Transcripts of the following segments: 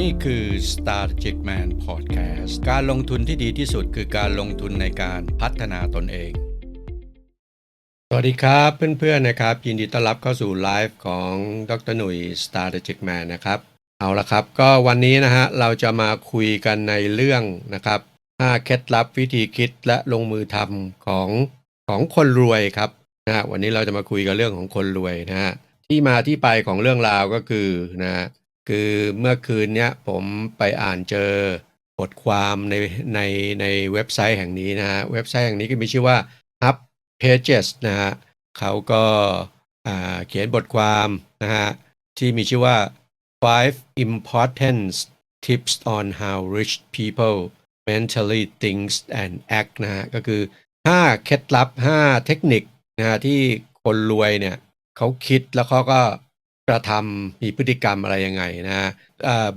นี่คือ Strategic Man Podcast การลงทุนที่ดีที่สุดคือการลงทุนในการพัฒนาตนเอง สวัสดีครับเพื่อนๆนะครับ ยินดีต้อนรับเข้าสู่ไลฟ์ของดรหนุ่ย Strategic Man นะครับ เอาละครับ ก็วันนี้นะฮะเราจะมาคุยกันในเรื่องนะครับ5เคล็ดลับวิธีคิดและลงมือทำของของคนรวยครับนะฮะวันนี้เราจะมาคุยกันเรื่องของคนรวยนะฮะที่มาที่ไปของเรื่องราวก็คือนะฮะ คือเมื่อคืนเนี้ยผมไปอ่านเจอบทความในในในเว็บไซต์แห่งนี้นะฮะเว็บไซต์แห่งนี้ก็มีชื่อว่า Hub Pages นะฮะเขาก็อ่าเขียนบทความนะฮะที่มีชื่อว่า five important tips on how rich people mentally thinks and act นะฮะก็คือ 5 เคล็ดลับ 5 เทคนิคนะฮะที่คนรวยเนี่ยเขาคิดแล้วเขาก็ กระทำมีพฤติกรรมอะไรยังไงนะฮะ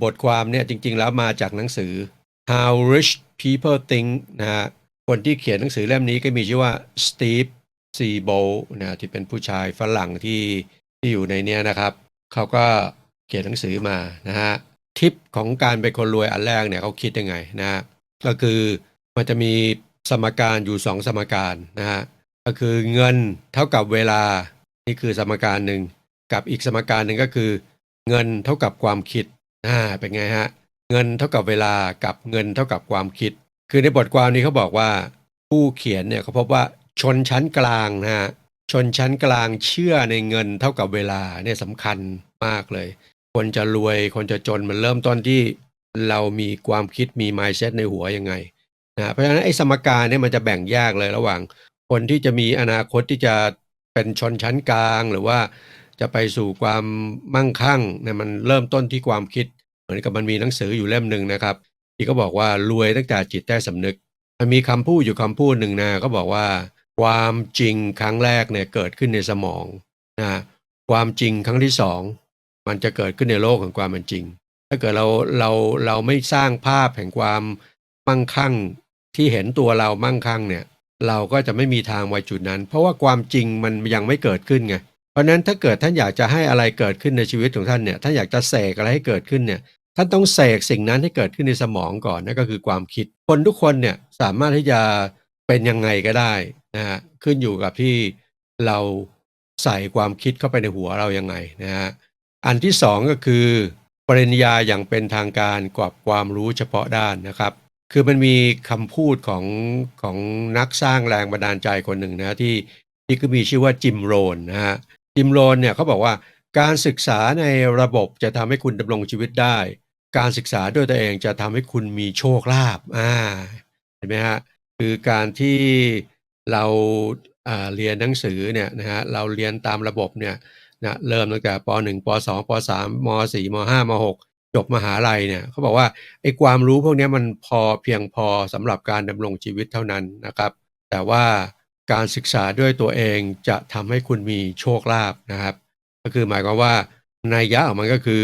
บทความเนี่ยจริง ๆ แล้วมาจากหนังสือ How Rich People Think นะฮะคนที่เขียนหนังสือเล่มนี้ก็มีชื่อว่า Steve s e b o นะที่เป็นผู้ชายฝรั่งที่ที่อยู่ในเนี้ยนะครับ เขาก็เขียนหนังสือมานะฮะทิปของการเป็นคนรวยอันแรกเนี่ยเขาคิดยังไงนะฮะก็คือมันจะมีสมการอยู่สองสมการนะฮะก็คือเงินเท่ากับเวลานี่คือสมการหนึ่ง กับอีกสมการหนึ่งก็คือ เงินเท่ากับความคิดอ่าเป็นไงฮะเงินเท่ากับเวลากับเงินเท่ากับความคิด คือในบทความนี้เขาบอกว่า ผู้เขียนเนี่ยเขาพบว่าชนชั้นกลางนะฮะชนชั้นกลางเชื่อในเงินเท่ากับเวลาเนี่ยสำคัญมากเลย คนจะรวยคนจะจนมันเริ่มต้นที่เรามีความคิดมี mindset ในหัวยังไงนะเพราะฉะนั้นไอ้สมการเนี่ยมันจะแบ่งแยกเลยระหว่าง คนที่จะมีอนาคตที่จะเป็นชนชั้นกลางหรือว่า จะไปสู่ความมั่งคั่งเนี่ยมันเริ่มต้นที่ความคิด เหมือนกับมันมีหนังสืออยู่เล่มหนึ่งนะครับ ที่เขาบอกว่ารวยตั้งแต่จิตใต้สำนึก มันมีคำพูดอยู่คำพูดหนึ่งนะเขาบอกว่า ความจริงครั้งแรกเนี่ยเกิดขึ้นในสมองนะความจริงครั้งที่สองมันจะเกิดขึ้นในโลกของความเป็นจริง ถ้าเกิดเราเราเราไม่สร้างภาพแห่งความมั่งคั่งที่เห็นตัวเรามั่งคั่งเนี่ย เราก็จะไม่มีทางไวจุดนั้น เพราะว่าความจริงมันยังไม่เกิดขึ้นไง ราะนั้นถ้าเกิดท่านอยากจะให้อะไรเกิดขึ้นในชีวิตของท่านเนี่ยท่านอยากจะเสกอะไรให้เกิดขึ้นเนี่ยท่านต้องเสกสิ่งนั้นให้เกิดขึ้นในสมองก่อนนั่นก็คือความคิด คนทุกคนเนี่ยสามารถที่จะเป็นยังไงก็ได้นะฮะขึ้นอยู่กับที่เราใส่ความคิดเข้าไปในหัวเรายังไงนะฮะอันที่สองก็คือปริญญาอย่างเป็นทางการกับความรู้เฉพาะด้านนะครับ คือมันมีคำพูดของของนักสร้างแรงบันดาลใจคนหนึ่งนะที่ที่ก็มีชื่อว่าจิมโรนนะฮะ จิมโรนเนี่ยเขาบอกว่าการศึกษาในระบบจะทำให้คุณดำรงชีวิตได้ การศึกษาด้วยตัวเองจะทำให้คุณมีโชคลาภอ่าเห็นไหมฮะคือการที่เราเรียนหนังสือเนี่ยนะฮะเราเรียนตามระบบเนี่ยนะเริ่มตั้งแต่ป .1 ป .2 ป .3 ม .4 ม .5 ม .6 จบมหาลัยเนี่ยเขาบอกว่าไอ้ความรู้พวกนี้มันพอเพียงพอสำหรับการดำรงชีวิตเท่านั้นนะครับ แต่ว่า การศึกษาด้วยตัวเองจะทำให้คุณมีโชคลาภนะครับ ก็คือหมายความว่านัยยะของมันก็คือ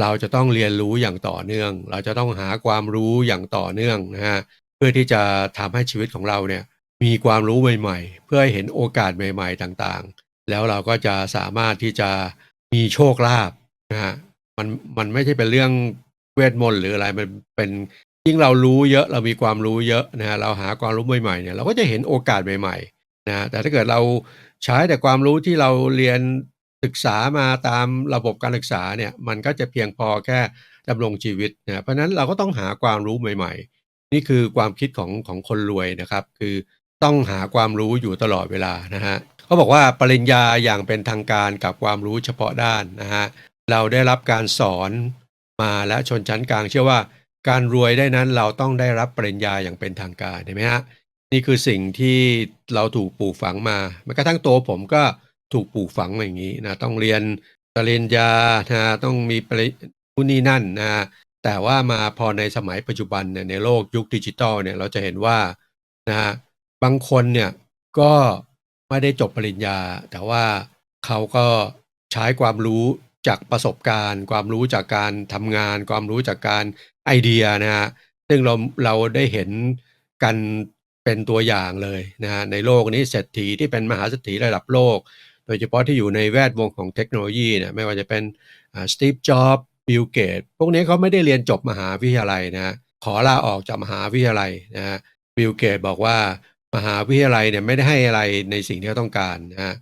เราจะต้องเรียนรู้อย่างต่อเนื่อง เราจะต้องหาความรู้อย่างต่อเนื่องนะฮะเพื่อที่จะทำให้ชีวิตของเราเนี่ยมีความรู้ใหม่ ๆ เพื่อให้เห็นโอกาสใหม่ ๆ ต่างๆ แล้วเราก็จะสามารถที่จะมีโชคลาภนะฮะมันมันไม่ใช่เป็นเรื่องเวทมนต์หรืออะไรมันเป็น ยิ่งเรารู้เยอะเรามีความรู้เยอะนะฮะเราหาความรู้ใหม่ๆเนี่ยเราก็จะเห็นโอกาสใหม่ๆนะแต่ถ้าเกิดเราใช้แต่ความรู้ที่เราเรียนศึกษามาตามระบบการศึกษาเนี่ยมันก็จะเพียงพอแค่ดำรงชีวิตนะเพราะฉะนั้นเราก็ต้องหาความรู้ใหม่ๆ นี่คือความคิดของของคนรวยนะครับ คือต้องหาความรู้อยู่ตลอดเวลานะฮะเขาบอกว่าปริญญาอย่างเป็นทางการกับความรู้เฉพาะด้านนะฮะเราได้รับการสอนมาและชนชั้นกลางเชื่อว่า การรวยได้นั้นเราต้องได้รับปริญญาอย่างเป็นทางการเห็นไหมฮะนี่คือสิ่งที่เราถูกปลูกฝังมาแม้กระทั่งตัวผมก็ถูกปลูกฝังมาอย่างนี้นะต้องเรียนปริญญานะต้องมีปรินู่นนี่นั่นนะแต่ว่ามาพอในสมัยปัจจุบันเนี่ยในโลกยุคดิจิตอลเนี่ยเราจะเห็นว่านะบางคนเนี่ยก็ไม่ได้จบปริญญา แต่ว่าเขาก็ใช้ความรู้จากประสบการณ์ ความรู้จากการทำงาน ความรู้จากการ ไอเดียนะฮะซึ่งเราเราได้เห็นกันเป็นตัวอย่างเลยนะฮะในโลกนี้เศรษฐีที่เป็นมหาเศรษฐีระดับโลก โดยเฉพาะที่อยู่ในแวดวงของเทคโนโลยีเนี่ยไม่ว่าจะเป็นสตีฟจ็อบบิลเกตพวกนี้เขาไม่ได้เรียนจบมหาวิทยาลัยนะขอลาออกจากมหาวิทยาลัยนะฮะบิลเกตบอกว่ามหาวิทยาลัยเนี่ยไม่ได้ให้อะไรในสิ่งที่เขาต้องการนะฮะ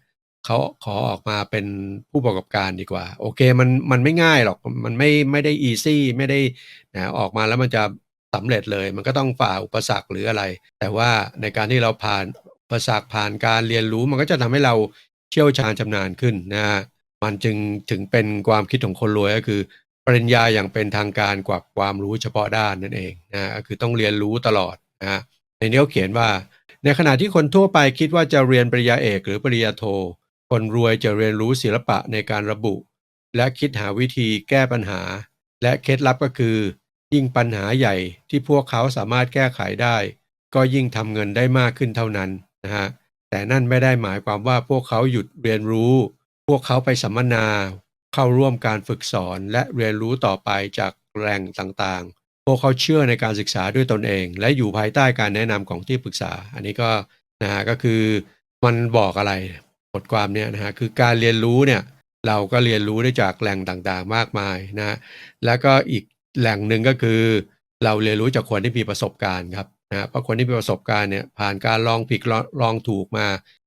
เขาขอออกมาเป็นผู้ประกอบการดีกว่า โอเคมันมันไม่ง่ายหรอกมันไม่ไม่ได้อีซี่ไม่ได้นะออกมาแล้วมันจะสำเร็จเลย มันก็ต้องฝ่าอุปสรรคหรืออะไร แต่ว่าในการที่เราผ่านอุปสรรคผ่านการเรียนรู้มันก็จะทำให้เราเชี่ยวชาญชำนาญขึ้นนะมันจึงถึงเป็นความคิดของคนรวยก็คือปริญญาอย่างเป็นทางการกว่าความรู้เฉพาะด้านนั่นเองนะก็คือต้องเรียนรู้ตลอดนะในนี้เขาเขียนว่า ในขณะที่คนทั่วไปคิดว่าจะเรียนปริญญาเอก หรือปริญญาโท คนรวยจะเรียนรู้ศิลปะในการระบุ และคิดหาวิธีแก้ปัญหา และเคล็ดลับก็คือ ยิ่งปัญหาใหญ่ที่พวกเขาสามารถแก้ไขได้ ก็ยิ่งทำเงินได้มากขึ้นเท่านั้นนะฮะแต่นั่นไม่ได้หมายความว่าพวกเขาหยุดเรียนรู้ พวกเขาไปสัมมนา เข้าร่วมการฝึกสอนและเรียนรู้ต่อไปจากแหล่งต่างๆ พวกเขาเชื่อในการศึกษาด้วยตนเอง และอยู่ภายใต้การแนะนำของที่ปรึกษา อันนี้ก็นะฮะก็คือมันบอกอะไร บทความเนี้ยนะฮะคือการเรียนรู้เนี่ยเราก็เรียนรู้ได้จากแหล่งต่างๆ มากมายนะฮะแล้วก็อีกแหล่งหนึ่งก็คือ เราเรียนรู้จากคนที่มีประสบการณ์ครับนะเพราะคนที่มีประสบการณ์เนี่ยผ่านการลองผิดลองลองถูกมา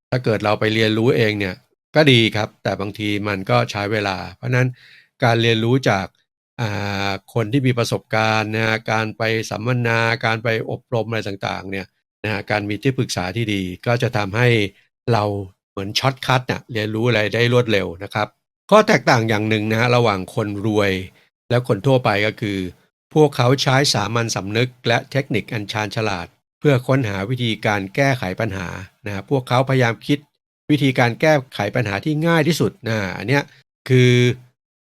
ถ้าเกิดเราไปเรียนรู้เองเนี่ยก็ดีครับ แต่บางทีมันก็ใช้เวลา เพราะฉะนั้นการเรียนรู้จากอ่าคนที่มีประสบการณ์นะการไปสัมมนาการไปอบรมอะไรต่างๆเนี่ยนะฮะการมีที่ปรึกษาที่ดีก็จะทำให้เรา มือนช็อตคัทเนี่ยเรียนรู้อะไรได้รวดเร็วนะครับ ข้อแตกต่างอย่างหนึ่งนะฮะระหว่างคนรวย และคนทั่วไปก็คือ พวกเขาใช้สามัญสำนึกและเทคนิคอันชาญฉลาด เพื่อค้นหาวิธีการแก้ไขปัญหานะฮะพวกเขาพยายามคิด วิธีการแก้ไขปัญหาที่ง่ายที่สุดนะอันเนี้ยคือ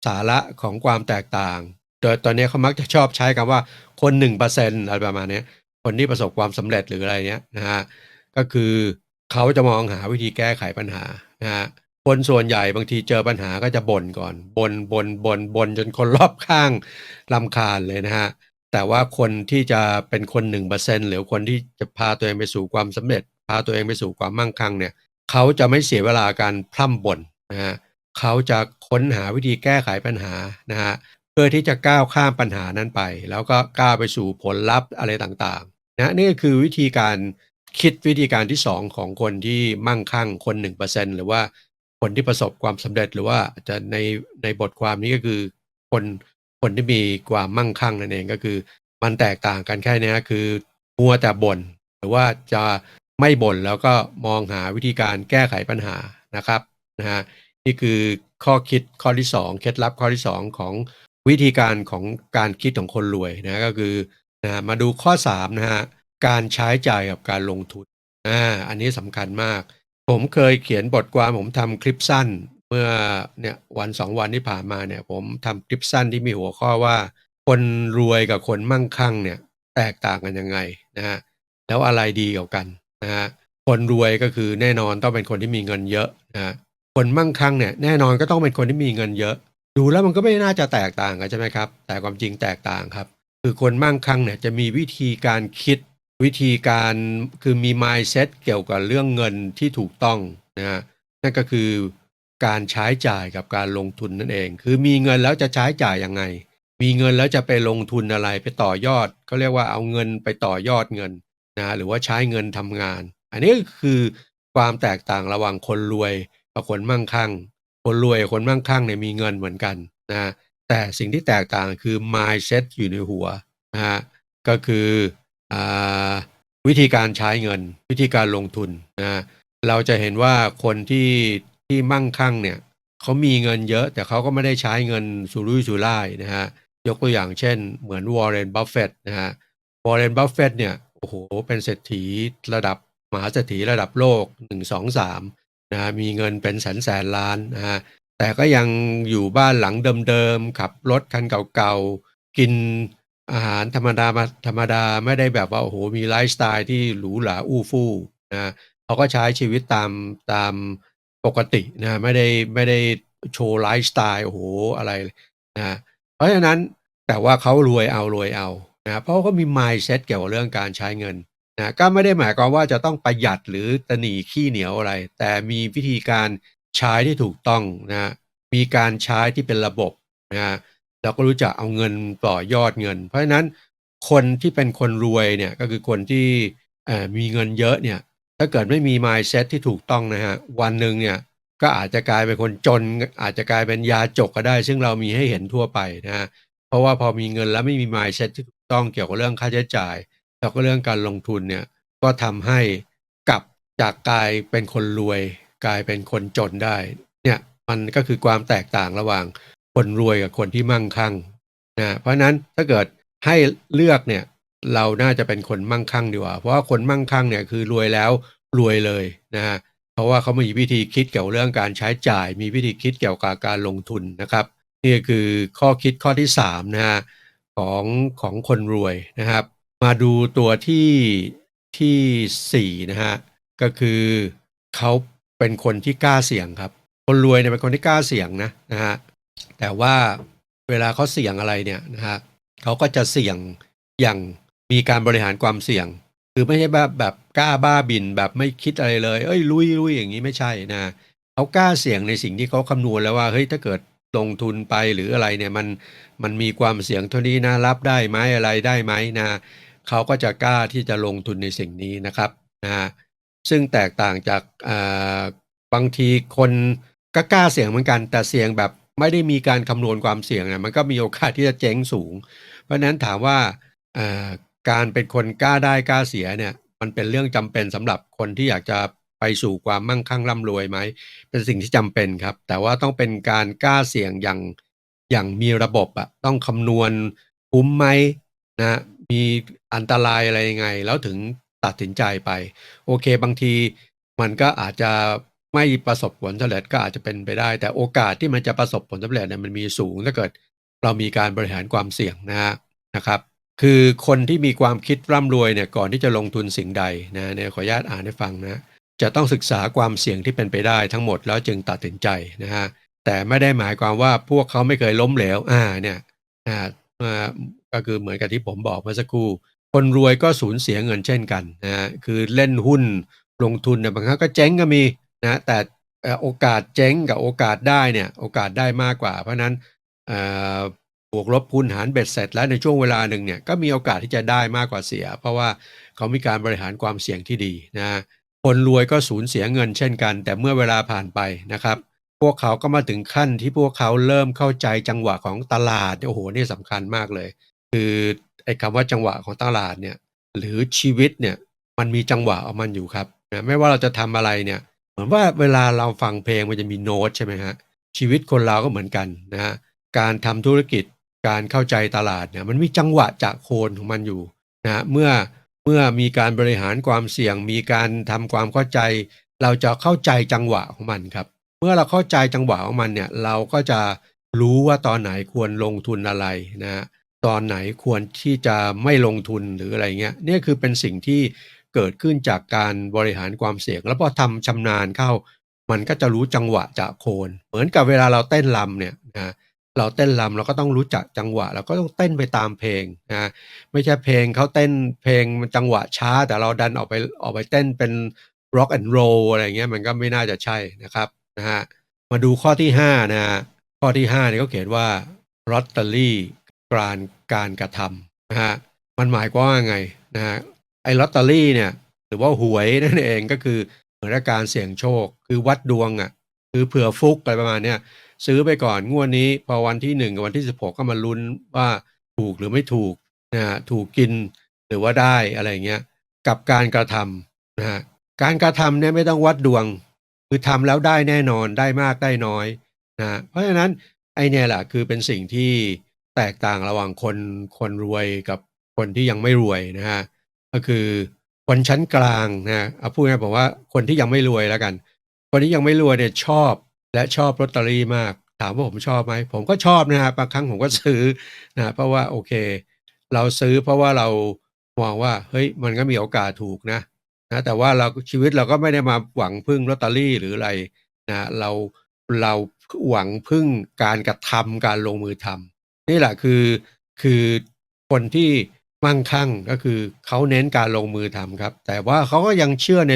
สาระของความแตกต่าง โดยตอนนี้เขามักจะชอบใช้คำว่าคนหนึ่งเปอร์เซ็นต์อะไรประมาณเนี้ยคนที่ประสบความสำเร็จหรืออะไรเนี้ยนะฮะก็คือ เขาจะมองหาวิธีแก้ไขปัญหานะฮะคนส่วนใหญ่บางทีเจอปัญหาก็จะบ่นก่อนบ่นบ่นบ่นบ่นจนคนรอบข้างลำคาญเลยนะฮะแต่ว่าคนที่จะเป็นคนหนึ่งเปอร์เซ็นหรือคนที่จะพาตัวเองไปสู่ความสำเร็จ พาตัวเองไปสู่ความมั่งคั่งเนี่ยเขาจะไม่เสียเวลาการพร่ำบ่นนะฮะเขาจะค้นหาวิธีแก้ไขปัญหานะฮะเพื่อที่จะก้าวข้ามปัญหานั้นไป แล้วก็ก้าวไปสู่ผลลัพธ์อะไรต่างๆนะนี่คือวิธีการ คิดวิธีการที่2ของคนที่มั่งคั่งคน1%หรือว่าคนที่ประสบความสำเร็จหรือว่าจะในในบทความนี้ก็คือคนคนที่มีความมั่งคั่งนั่นเองก็คือ มันแตกต่างกันแค่นี้คือมัวแต่บ่นหรือว่าจะไม่บ่นแล้วก็มองหาวิธีการแก้ไขปัญหานะครับนะฮะนี่คือข้อคิดข้อที่2เคล็ดลับข้อที่2ของวิธีการของการคิดของคนรวยนะก็คือนะมาดูข้อ3นะฮะ การใช้จ่ายกับการลงทุนอ่าอันนี้สำคัญมาก ผมเคยเขียนบทความผมทำคลิปสั้น เมื่อเนี่ยวันสองวันที่ผ่านมาเนี่ย ผมทำคลิปสั้นที่มีหัวข้อว่า คนรวยกับคนมั่งคั่งเนี่ย แตกต่างกันยังไงนะฮะแล้วอะไรดีกว่ากันนะฮะคนรวยก็คือแน่นอนต้องเป็นคนที่มีเงินเยอะนะฮะคนมั่งคั่งเนี่ยแน่นอนก็ต้องเป็นคนที่มีเงินเยอะ ดูแล้วมันก็ไม่น่าจะแตกต่างกันใช่ไหมครับ แต่ความจริงแตกต่างครับ คือคนมั่งคั่งเนี่ยจะมีวิธีการคิด วิธีการคือมี mindset เกี่ยวกับเรื่องเงินที่ถูกต้องนะฮะนั่นก็คือการใช้จ่ายกับการลงทุนนั่นเอง คือมีเงินแล้วจะใช้จ่ายยังไง มีเงินแล้วจะไปลงทุนอะไรไปต่อยอดเขาเรียกว่าเอาเงินไปต่อยอดเงินนะหรือว่าใช้เงินทำงาน อันนี้คือความแตกต่างระหว่างคนรวยกับคนมั่งคั่ง คนรวยกับคนมั่งคั่งเนี่ยมีเงินเหมือนกันนะแต่สิ่งที่แตกต่างคือ mindset อยู่ในหัวนะฮะก็คือ วิธีการใช้เงิน วิธีการลงทุนนะเราจะเห็นว่าคนที่ที่มั่งคั่งเนี่ยเขามีเงินเยอะ แต่เขาก็ไม่ได้ใช้เงินสุรุ่ยสุร่ายนะฮะยกตัวอย่างเช่น เหมือนวอร์เรนบัฟเฟตนะฮะวอร์เรนบัฟเฟตเนี่ยโอ้โหเป็นเศรษฐีระดับมหาเศรษฐีระดับโลก1 2 3นะมีเงินเป็นแสนแสนล้านนะฮะแต่ก็ยังอยู่บ้านหลังเดิมๆขับรถคันเก่าๆกิน อาหารธรรมดามาธรรมดาไม่ได้แบบว่าโอ้โหมีไลฟ์สไตล์ที่หรูหราอู้ฟู่นะเขาก็ใช้ชีวิตตามตามปกตินะไม่ได้ไม่ได้โชว์ไลฟ์สไตล์โอ้โหอะไรนะเพราะฉะนั้นแต่ว่าเขารวยเอารวยเอานะเพราะเขามี mindset เกี่ยวกับเรื่องการใช้เงินนะก็ไม่ได้หมายความว่าจะต้องประหยัดหรือตนีขี้เหนียวอะไร แต่มีวิธีการใช้ที่ถูกต้องนะมีการใช้ที่เป็นระบบนะ เราก็รู้จักเอาเงินต่อยอดเงิน เพราะฉะนั้นคนที่เป็นคนรวยเนี่ยก็คือคนที่มีเงินเยอะเนี่ยถ้าเกิดไม่มี mindset ที่ถูกต้องนะฮะวันหนึ่งเนี่ยก็อาจจะกลายเป็นคนจน อาจจะกลายเป็นยาจกก็ได้ ซึ่งเรามีให้เห็นทั่วไปนะฮะเพราะว่าพอมีเงินแล้วไม่มี mindset ที่ถูกต้องเกี่ยวกับเรื่องค่าใช้จ่าย แล้วก็เรื่องการลงทุนเนี่ยก็ทำให้กลับจากกลายเป็นคนรวย กลายเป็นคนจนได้เนี่ยมันก็คือความแตกต่างระหว่าง คนรวยกับคนที่มั่งคั่งนะเพราะฉะนั้นถ้าเกิดให้เลือกเนี่ยเราน่าจะเป็นคนมั่งคั่งดีกว่า เพราะว่าคนมั่งคั่งเนี่ยคือรวยแล้วรวยเลยนะฮะเพราะว่าเขามีวิธีคิดเกี่ยวเรื่องการใช้จ่าย มีวิธีคิดเกี่ยวกับการลงทุนนะครับนี่คือข้อคิดข้อที่3นะฮะของของคนรวยนะครับ มาดูตัวที่ที่4นะฮะก็คือเขาเป็นคนที่กล้าเสี่ยงครับ คนรวยเนี่ยเป็นคนที่กล้าเสี่ยงนะนะฮะ แต่ว่าเวลาเขาเสี่ยงอะไรเนี่ยนะฮะเขาก็จะเสี่ยงอย่างมีการบริหารความเสี่ยง คือไม่ใช่แบบแบบกล้าบ้าบินแบบไม่คิดอะไรเลย เอ้ยลุยลุยอย่างนี้ไม่ใช่นะเขากล้าเสี่ยงในสิ่งที่เขาคำนวณแล้วว่าเฮ้ยถ้าเกิดลงทุนไปหรืออะไรเนี่ยมันมันมีความเสี่ยงเท่านี้นะรับได้ไหมอะไรได้ไหมนะเขาก็จะกล้าที่จะลงทุนในสิ่งนี้นะครับนะซึ่งแตกต่างจากบางทีคนก็กล้าเสี่ยงเหมือนกัน แต่เสี่ยงแบบ ไม่ได้มีการคำนวณความเสี่ยงเนี่ยมันก็มีโอกาสที่จะเจ๊งสูง เพราะฉะนั้นถามว่าการเป็นคนกล้าได้กล้าเสียเนี่ยมันเป็นเรื่องจำเป็นสำหรับคนที่อยากจะไปสู่ความมั่งคั่งร่ำรวยไหม เป็นสิ่งที่จำเป็นครับ แต่ว่าต้องเป็นการกล้าเสี่ยงอย่างอย่างมีระบบอะต้องคำนวณคุ้มไหมนะมีอันตรายอะไรยังไง แล้วถึงตัดสินใจไป โอเคบางทีมันก็อาจจะ ไม่ประสบผลสำเร็จก็อาจจะเป็นไปได้ แต่โอกาสที่มันจะประสบผลสำเร็จเนี่ยมันมีสูงถ้าเกิดเรามีการบริหารความเสี่ยงนะฮะนะครับ คือคนที่มีความคิดร่ำรวยเนี่ยก่อนที่จะลงทุนสิ่งใดนะเนี่ยขออนุญาตอ่านให้ฟังนะจะต้องศึกษาความเสี่ยงที่เป็นไปได้ทั้งหมดแล้วจึงตัดสินใจนะฮะแต่ไม่ได้หมายความว่าพวกเขาไม่เคยล้มเหลวอ่าเนี่ยอ่าก็คือเหมือนกับที่ผมบอกเมื่อสักครู่ คนรวยก็สูญเสียเงินเช่นกันนะฮะคือเล่นหุ้นลงทุนเนี่ยบางครั้งก็เจ๊งก็มี นะแต่โอกาสเจ๊งกับโอกาสได้เนี่ยโอกาสได้มากกว่า เพราะนั้นบวกลบคูณหารเบ็ดเสร็จแล้วในช่วงเวลาหนึ่งเนี่ยก็มีโอกาสที่จะได้มากกว่าเสีย เพราะว่าเขามีการบริหารความเสี่ยงที่ดีนะคนรวยก็สูญเสียเงินเช่นกัน แต่เมื่อเวลาผ่านไปนะครับ พวกเขาก็มาถึงขั้นที่พวกเขาเริ่มเข้าใจจังหวะของตลาดโอ้โหนี่สำคัญมากเลย คือไอ้คำว่าจังหวะของตลาดเนี่ยหรือชีวิตเนี่ยมันมีจังหวะของมันอยู่ครับนะไม่ว่าเราจะทำอะไรเนี่ย เหมือนว่าเวลาเราฟังเพลงมันจะมีโน้ตใช่ไหมฮะชีวิตคนเราก็เหมือนกันนะฮะการทำธุรกิจการเข้าใจตลาดเนี่ยมันมีจังหวะจากโคนของมันอยู่นะเมื่อเมื่อมีการบริหารความเสี่ยง มีการทำความเข้าใจ เราจะเข้าใจจังหวะของมันครับ เมื่อเราเข้าใจจังหวะของมันเนี่ยเราก็จะรู้ว่าตอนไหนควรลงทุนอะไรนะตอนไหนควรที่จะไม่ลงทุนหรืออะไรเงี้ยนี่คือเป็นสิ่งที่ เกิดขึ้นจากการบริหารความเสี่ยง แล้วพอทำชำนาญเข้า มันก็จะรู้จังหวะจากโคน เหมือนกับเวลาเราเต้นลำเนี่ยนะเราเต้นลำเราก็ต้องรู้จักจังหวะ เราก็ต้องเต้นไปตามเพลงนะไม่ใช่เพลงเขาเต้นเพลงมันจังหวะช้า แต่เราดันออกไปออกไปเต้นเป็น rock and roll อะไรเงี้ยมันก็ไม่น่าจะใช่นะครับนะฮะมาดูข้อที่5นะฮะข้อที่5เนี่ยเขาเขียนว่าลอตเตอรี่การการกระทำนะฮะมันหมายความว่าไงนะฮะ ไอ้ลอตเตอรี่เนี่ย หรือว่าหวยนั่นเองก็คือเหมือนการเสี่ยงโชค คือวัดดวงอะ่ะ คือเผื่อฟุกอะไรประมาณเนี้ยซื้อไปก่อนงวดนี้ พอวันที่หนึ่งกับวันที่สิบหกก็มาลุ้นว่าถูกหรือไม่ถูกนะฮะถูกกินหรือว่าได้อะไรเงี้ย กับการกระทำนะฮะการกระทำเนี่ยไม่ต้องวัดดวง คือทำแล้วได้แน่นอนได้มากได้น้อยนะเพราะฉะนั้นไอเนี่ยแหละคือเป็นสิ่งที่แตกต่างระหว่างคนคนรวยกับคนที่ยังไม่รวยนะฮะ ก็คือคนชั้นกลางนะเอาพูดง่ายผมว่าคนที่ยังไม่รวยแล้วกัน คนที่ยังไม่รวยเนี่ยชอบและชอบลอตเตอรี่มาก ถามว่าผมชอบไหม ผมก็ชอบนะฮะบางครั้งผมก็ซื้อนะเพราะว่าโอเค เราซื้อเพราะว่าเรามองว่าเฮ้ยมันก็มีโอกาสถูกนะนะแต่ว่าเราชีวิตเราก็ไม่ได้มาหวังพึ่งลอตเตอรี่หรืออะไรนะเราเราหวังพึ่งการกระทำการลงมือทำนี่แหละคือคือคนที่ มั่งคั่ง ก็คือเขาเน้นการลงมือทำครับ แต่ว่าเขาก็ยังเชื่อใน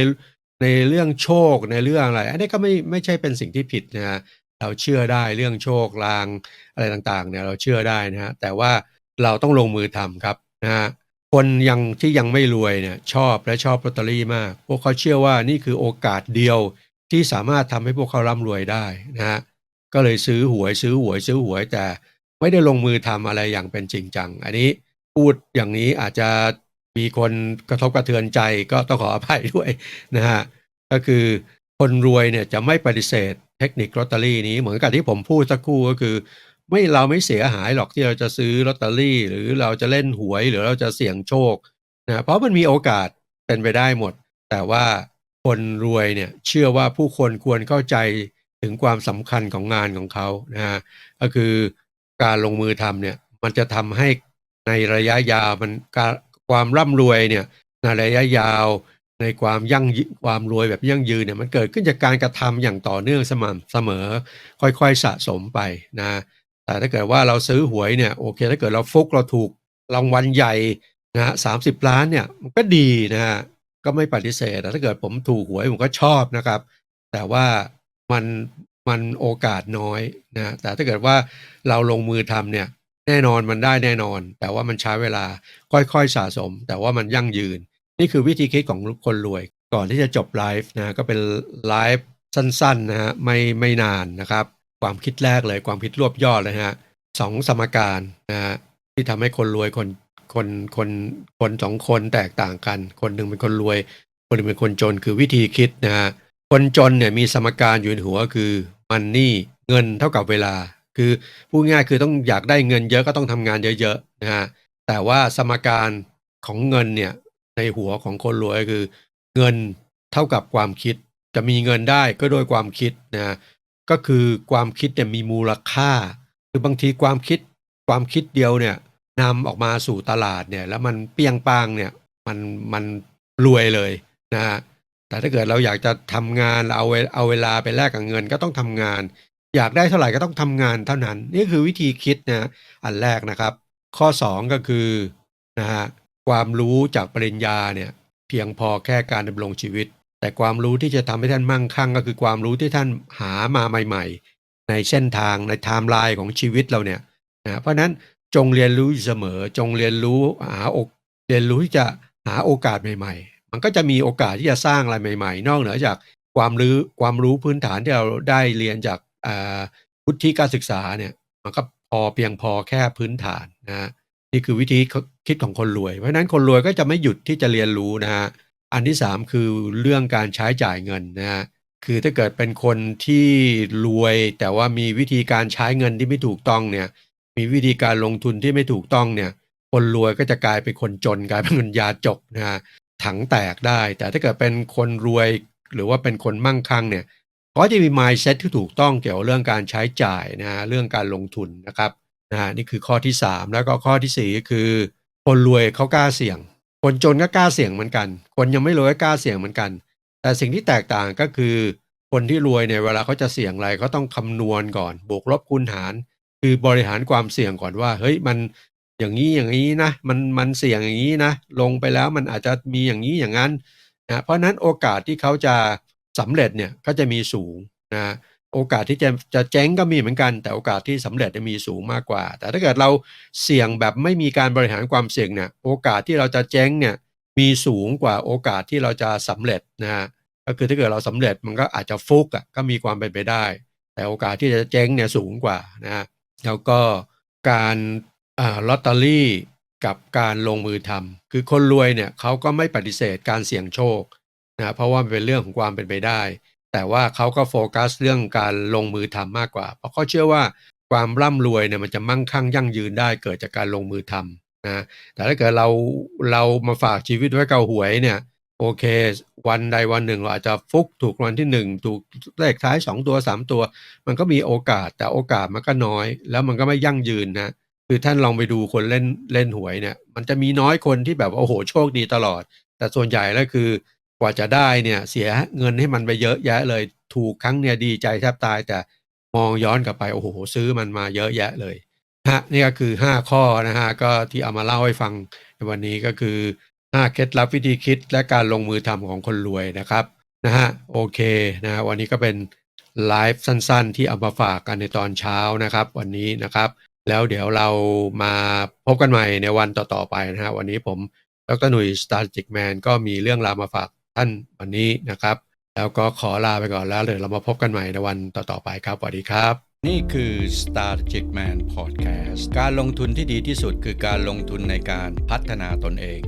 ในเรื่องโชคในเรื่องอะไร อันนี้ก็ไม่ไม่ใช่เป็นสิ่งที่ผิดนะเราเชื่อได้เรื่องโชคลางอะไรต่างๆเนี่ยเราเชื่อได้นะฮะแต่ว่าเราต้องลงมือทำครับนะฮะคนยังที่ยังไม่รวยเนี่ยชอบและชอบลอตเตอรี่มาก พวกเขาเชื่อว่านี่คือโอกาสเดียวที่สามารถทำให้พวกเขาร่ำรวยได้นะฮะก็เลยซื้อหวยซื้อหวยซื้อหวยแต่ไม่ได้ลงมือทำอะไรอย่างเป็นจริงจัง อันนี้ พูดอย่างนี้อาจจะมีคนกระทบกระเทือนใจก็ต้องขออภัยด้วยนะฮะก็คือคนรวยเนี่ยจะไม่ปฏิเสธเทคนิคลอตเตอรี่นี้เหมือนกับที่ผมพูดสักครู่ก็คือ ไม่เราไม่เสียหายหรอกที่เราจะซื้อลอตเตอรี่ หรือเราจะเล่นหวยหรือเราจะเสี่ยงโชคนะเพราะมันมีโอกาสเป็นไปได้หมด แต่ว่าคนรวยเนี่ยเชื่อว่าผู้คนควรเข้าใจถึงความสำคัญของงานของเขานะฮะก็คือการลงมือทำเนี่ยมันจะทำให้ ในระยะยาวมันการความร่ำรวยเนี่ยในระยะยาวในความยั่งยืนความรวยแบบยั่งยืนเนี่ยมันเกิดขึ้นจากการกระทำอย่างต่อเนื่องสม่ำเสมอ ค่อยๆสะสมไปนะแต่ถ้าเกิดว่าเราซื้อหวยเนี่ยโอเค ถ้าเกิดเราฟุกเราถูกรางวัลใหญ่นะฮะสามสิบล้านเนี่ยมันก็ดีนะฮะก็ไม่ปฏิเสธแต่ถ้าเกิดผมถูกหวยผมก็ชอบนะครับ แต่ว่ามันมันโอกาสน้อยนะแต่ถ้าเกิดว่าเราลงมือทำเนี่ย แน่นอนมันได้แน่นอน แต่ว่ามันใช้เวลาค่อยๆสะสม แต่ว่ามันยั่งยืน นี่คือวิธีคิดของคนรวย ก่อนที่จะจบไลฟ์นะก็เป็นไลฟ์สั้นๆนะฮะไม่ไม่นานนะครับ ความคิดแรกเลยความคิดรวบยอดเลยฮะสองสมการนะฮะที่ทำให้คนรวยคนคนคนคนสองคนแตกต่างกัน คนหนึ่งเป็นคนรวย คนหนึ่งเป็นคนจนคือวิธีคิดนะฮะคนจนเนี่ยมีสมการอยู่ในหัวคือมันนี่เงินเท่ากับเวลา คือพูดง่ายคือต้องอยากได้เงินเยอะก็ต้องทำงานเยอะๆนะฮะแต่ว่าสมการของเงินเนี่ยในหัวของคนรวยคือ เงินเท่ากับความคิด จะมีเงินได้ก็โดยความคิดนะก็คือความคิดเนี่ยมีมูลค่า คือบางทีความคิดความคิดเดียวเนี่ยนำออกมาสู่ตลาดเนี่ยแล้วมันเปี้ยงป้างเนี่ยมันมันรวยเลยนะฮะแต่ถ้าเกิดเราอยากจะทำงานเอาเอาเวลาไปแลกกับเงินก็ต้องทำงาน อยากได้เท่าไหร่ก็ต้องทำงานเท่านั้น นี่คือวิธีคิดนะอันแรกนะครับ ข้อ 2 ก็คือนะฮะความรู้จากปริญญาเนี่ยเพียงพอแค่การดำรงชีวิต แต่ความรู้ที่จะทำให้ท่านมั่งคั่ง ก็คือความรู้ที่ท่านหามาใหม่ ๆ ในเส้นทางในไทม์ไลน์ของชีวิตเราเนี่ยนะเพราะนั้นจงเรียนรู้อยู่เสมอ จงเรียนรู้หาอกเรียนรู้ที่จะหาโอกาสใหม่ ๆ มันก็จะมีโอกาสที่จะสร้างอะไรใหม่ ๆ นอกเหนือจากความรู้ความรู้พื้นฐานที่เราได้เรียนจาก พุทธิการศึกษาเนี่ยมันก็พอเพียงพอแค่พื้นฐานนะนี่คือวิธีคิดของคนรวย เพราะฉะนั้นคนรวยก็จะไม่หยุดที่จะเรียนรู้นะฮะอันที่ 3 คือเรื่องการใช้จ่ายเงินนะฮะคือถ้าเกิดเป็นคนที่รวยแต่ว่ามีวิธีการใช้เงินที่ไม่ถูกต้องเนี่ยมีวิธีการลงทุนที่ไม่ถูกต้องเนี่ยคนรวยก็จะกลายเป็นคนจนกลายเป็นเงินยาจกนะฮะถังแตกได้ แต่ถ้าเกิดเป็นคนรวยหรือว่าเป็นคนมั่งคั่งเนี่ย ก็จะมี mindset ที่ถูกต้องเกี่ยวกับเรื่องการใช้จ่ายนะฮะเรื่องการลงทุนนะครับนะฮะนี่คือข้อที่ 3 แล้วก็ข้อที่ 4 คือ คนรวยเขากล้าเสี่ยง คนจนก็กล้าเสี่ยงเหมือนกัน คนยังไม่รวยก็กล้าเสี่ยงเหมือนกัน แต่สิ่งที่แตกต่างก็คือ คนที่รวยเนี่ยเวลาเขาจะเสี่ยงอะไรเขาต้องคำนวณก่อน บวกลบคูณหาร คือบริหารความเสี่ยงก่อนว่าเฮ้ยมันอย่างนี้อย่างนี้นะมันมันเสี่ยงอย่างนี้นะลงไปแล้วมันอาจจะมีอย่างนี้อย่างนั้นนะเพราะนั้นโอกาสที่เขาจะ สำเร็จเนี่ยก็จะมีสูงนะโอกาสที่จะจะเจ๊งก็มีเหมือนกัน แต่โอกาสที่สำเร็จจะมีสูงมากกว่า แต่ถ้าเกิดเราเสี่ยงแบบไม่มีการบริหารความเสี่ยงเนี่ยโอกาสที่เราจะเจ๊งเนี่ยมีสูงกว่าโอกาสที่เราจะสำเร็จนะฮะก็คือถ้าเกิดเราสำเร็จมันก็อาจจะฟุกอะก็มีความเป็นไปได้ แต่โอกาสที่จะเจ๊งเนี่ยสูงกว่านะฮะแล้วก็การอ่าลอตเตอรี่กับการลงมือทำคือคนรวยเนี่ยเขาก็ไม่ปฏิเสธการเสี่ยงโชค นะเพราะว่ามันเป็นเรื่องของความเป็นไปได้ แต่ว่าเขาก็โฟกัสเรื่องการลงมือทำมากกว่า เพราะเขาเชื่อว่าความร่ำรวยเนี่ยมันจะมั่งคั่งยั่งยืนได้เกิดจากการลงมือทำนะแต่ถ้าเกิดเราเรามาฝากชีวิตไว้กับหวยเนี่ยโอเค วันใดวันหนึ่งเราอาจจะฟุกถูกวันที่หนึ่งถูกเลขท้ายสองตัวสามตัว มันก็มีโอกาสแต่โอกาสมันก็น้อย แล้วมันก็ไม่ยั่งยืนนะคือท่านลองไปดูคนเล่นเล่นหวยเนี่ย มันจะมีน้อยคนที่แบบโอ้โหโชคดีตลอด แต่ส่วนใหญ่แล้วคือ กว่าจะได้เนี่ยเสียเงินให้มันไปเยอะแยะเลย ถูกครั้งเนี่ยดีใจแทบตายแต่มองย้อนกลับไปโอ้โหซื้อมันมาเยอะแยะเลยฮะนี่ก็คือ 5 ข้อนะฮะก็ที่เอามาเล่าให้ฟังในวันนี้ก็คือ 5 เคล็ดลับวิธีคิดและการลงมือทำของคนรวยนะครับนะฮะโอเคนะวันนี้ก็เป็นไลฟ์สั้นๆ ที่เอามาฝากกันในตอนเช้านะครับ วันนี้นะครับ แล้วเดี๋ยวเรามาพบกันใหม่ในวันต่อๆไปนะฮะวันนี้ผมดรหนุ่ย Strategic Man ก็มีเรื่องราวมาฝาก ท่านวันนี้นะครับ แล้วก็ขอลาไปก่อนแล้วเดี๋ยวเรามาพบกันใหม่ในวันต่อๆไปครับสวัสดีครับ นี่คือ Strategic Man Podcast การลงทุนที่ดีที่สุดคือการลงทุนในการพัฒนาตนเอง